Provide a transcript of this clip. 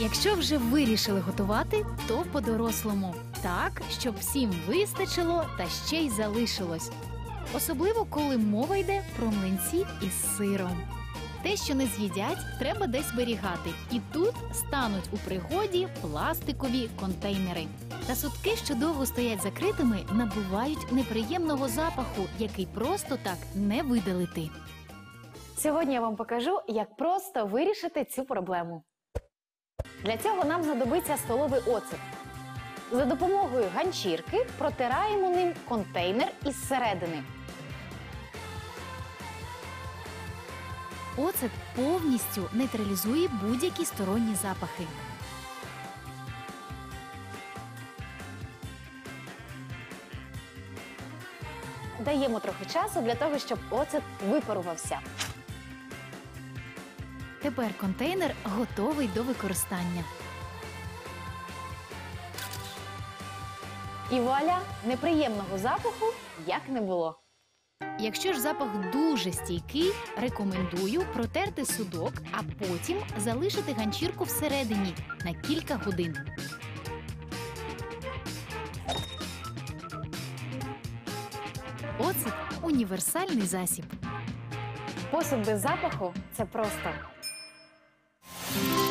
Якщо вже вирішили готувати, то по-дорослому. Так, щоб всім вистачило та ще й залишилось. Особливо, коли мова йде про млинці із сиром. Те, що не з'їдять, треба десь зберігати. І тут стануть у пригоді пластикові контейнери. Та сутки, що довго стоять закритими, набувають неприємного запаху, який просто так не видалити. Сьогодні я вам покажу, як просто вирішити цю проблему. Для цього нам знадобиться столовий оцет. За допомогою ганчірки протираємо ним контейнер із середини. Оцет повністю нейтралізує будь-які сторонні запахи. Даємо трохи часу для того, щоб оцет випарувався. Тепер контейнер готовий до використання. І вуаля, неприємного запаху як не було. Якщо ж запах дуже стійкий, рекомендую протерти судок, а потім залишити ганчірку всередині на кілька годин. Оцет універсальний засіб. Посуд без запаху це просто Thank you.